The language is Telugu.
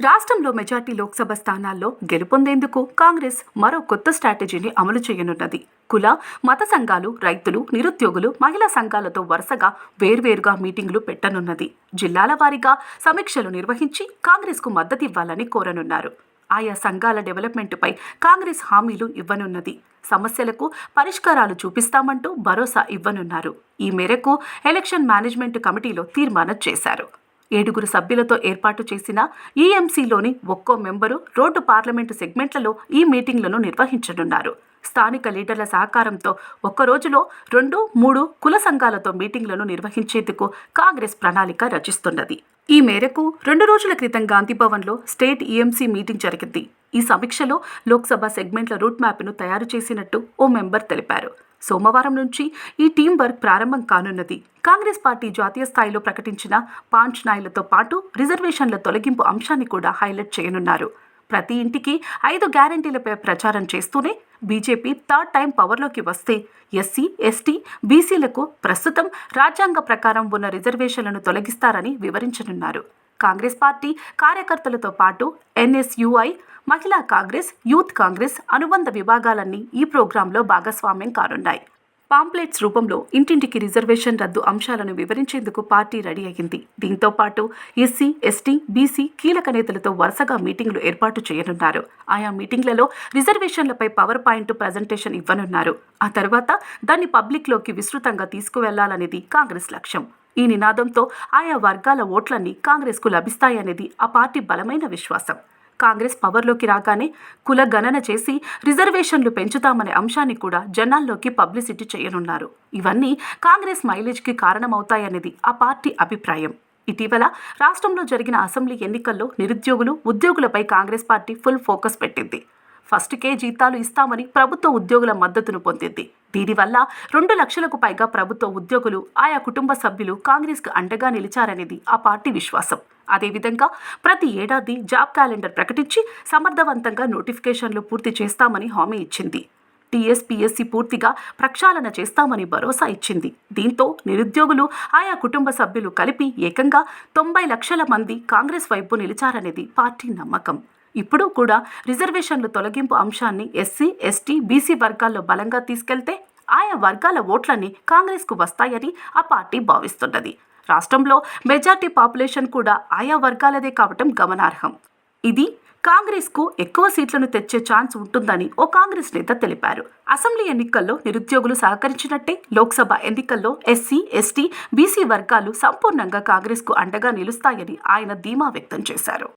రాష్ట్రంలో మెజార్టీ లోక్సభ స్థానాల్లో గెలుపొందేందుకు కాంగ్రెస్ మరో కొత్త స్ట్రాటజీని అమలు చేయనున్నది. కుల మత సంఘాలు రైతులు నిరుద్యోగులు మహిళా సంఘాలతో వరుసగా వేర్వేరుగా మీటింగులు పెట్టనున్నది. జిల్లాల వారీగా సమీక్షలు నిర్వహించి కాంగ్రెస్కు మద్దతివ్వాలని కోరనున్నారు. ఆయా సంఘాల డెవలప్మెంట్పై కాంగ్రెస్ హామీలు ఇవ్వనున్నది. సమస్యలకు పరిష్కారాలు చూపిస్తామంటూ భరోసా ఇవ్వనున్నారు. ఈ మేరకు ఎలక్షన్ మేనేజ్మెంట్ కమిటీలో తీర్మానం చేశారు. ఏడుగురు సభ్యులతో ఏర్పాటు చేసిన ఈఎంసీలోని ఒక్కో మెంబరు రోడ్డు పార్లమెంటు సెగ్మెంట్లలో ఈ మీటింగ్లను నిర్వహించనున్నారు. స్థానిక లీడర్ల సహకారంతో ఒక్క రోజులో రెండు మూడు కుల సంఘాలతో మీటింగ్లను నిర్వహించేందుకు కాంగ్రెస్ ప్రణాళిక రచిస్తున్నది. ఈ మేరకు రెండు రోజుల క్రితం గాంధీభవన్లో స్టేట్ ఈఎంసీ మీటింగ్ జరిగింది. ఈ సమీక్షలో లోక్సభ సెగ్మెంట్ల రూట్ మ్యాప్ను తయారు చేసినట్టు ఓ మెంబర్ తెలిపారు. సోమవారం నుంచి ఈ టీం వర్క్ ప్రారంభం కానున్నది. కాంగ్రెస్ పార్టీ జాతీయ స్థాయిలో ప్రకటించిన పాంచ్ నాయులతో పాటు రిజర్వేషన్ల తొలగింపు అంశాన్ని కూడా హైలైట్ చేయనున్నారు. ప్రతి ఇంటికి ఐదు గ్యారంటీలపై ప్రచారం చేస్తూనే బీజేపీ థర్డ్ టైం పవర్లోకి వస్తే ఎస్సీ ఎస్టీ బీసీలకు ప్రస్తుతం రాజ్యాంగ ప్రకారం ఉన్న రిజర్వేషన్లను తొలగిస్తారని వివరించనున్నారు. కాంగ్రెస్ పార్టీ కార్యకర్తలతో పాటు ఎన్ఎస్యుఐ మహిళా కాంగ్రెస్ యూత్ కాంగ్రెస్ అనుబంధ విభాగాలన్నీ ఈ ప్రోగ్రాంలో భాగస్వామ్యం కానున్నాయి. పాంప్లెట్స్ రూపంలో ఇంటింటికి రిజర్వేషన్ రద్దు అంశాలను వివరించేందుకు పార్టీ రెడీ అయింది దీంతో పాటు ఎస్సీ ఎస్టీ బీసీ కీలక నేతలతో వరుసగా మీటింగ్లు ఏర్పాటు చేయనున్నారు. ఆయా మీటింగ్లలో రిజర్వేషన్లపై పవర్ పాయింట్ ప్రజెంటేషన్ ఇవ్వనున్నారు. ఆ తర్వాత దాన్ని పబ్లిక్లోకి విస్తృతంగా తీసుకువెళ్ళాలనేది కాంగ్రెస్ లక్ష్యం. ఈ నినాదంతో ఆయా వర్గాల ఓట్లన్నీ కాంగ్రెస్కు లభిస్తాయనేది ఆ పార్టీ బలమైన విశ్వాసం. కాంగ్రెస్ పవర్లోకి రాగానే కుల గణన చేసి రిజర్వేషన్లు పెంచుతామనే అంశాన్ని కూడా జనాల్లోకి పబ్లిసిటీ చేయనున్నారు. ఇవన్నీ కాంగ్రెస్ మైలేజ్కి కారణమవుతాయనేది ఆ పార్టీ అభిప్రాయం. ఇటీవల రాష్ట్రంలో జరిగిన అసెంబ్లీ ఎన్నికల్లో నిరుద్యోగులు ఉద్యోగులపై కాంగ్రెస్ పార్టీ ఫుల్ ఫోకస్ పెట్టింది. ఫస్ట్కే జీతాలు ఇస్తామని ప్రభుత్వ ఉద్యోగుల మద్దతును పొందింది. దీనివల్ల రెండు లక్షలకు పైగా ప్రభుత్వ ఉద్యోగులు ఆయా కుటుంబ సభ్యులు కాంగ్రెస్కు అండగా నిలిచారనేది ఆ పార్టీ విశ్వాసం. అదేవిధంగా ప్రతి ఏడాది జాబ్ క్యాలెండర్ ప్రకటించి సమర్థవంతంగా నోటిఫికేషన్లు పూర్తి చేస్తామని హామీ ఇచ్చింది. టీఎస్పీఎస్సీ పూర్తిగా ప్రక్షాళన చేస్తామని భరోసా ఇచ్చింది. దీంతో నిరుద్యోగులు ఆయా కుటుంబ సభ్యులు కలిపి ఏకంగా తొంభై లక్షల మంది కాంగ్రెస్ వైపు నిలిచారనేది పార్టీ నమ్మకం. ఇప్పుడు కూడా రిజర్వేషన్లు తొలగింపు అంశాన్ని ఎస్సీ ఎస్టీ బీసీ వర్గాల్లో బలంగా తీసుకెళ్తే ఆయా వర్గాల ఓట్లన్నీ కాంగ్రెస్కు వస్తాయని ఆ పార్టీ భావిస్తున్నది. రాష్ట్రంలో మెజార్టీ పాపులేషన్ కూడా ఆయా వర్గాలదే కావటం గమనార్హం. ఇది కాంగ్రెస్కు ఎక్కువ సీట్లను తెచ్చే ఛాన్స్ ఉంటుందని ఓ కాంగ్రెస్ నేత తెలిపారు. అసెంబ్లీ ఎన్నికల్లో నిరుద్యోగులు సహకరించినట్టే లోక్సభ ఎన్నికల్లో ఎస్సీ ఎస్టీ బీసీ వర్గాలు సంపూర్ణంగా కాంగ్రెస్కు అండగా నిలుస్తాయని ఆయన ధీమా వ్యక్తం చేశారు.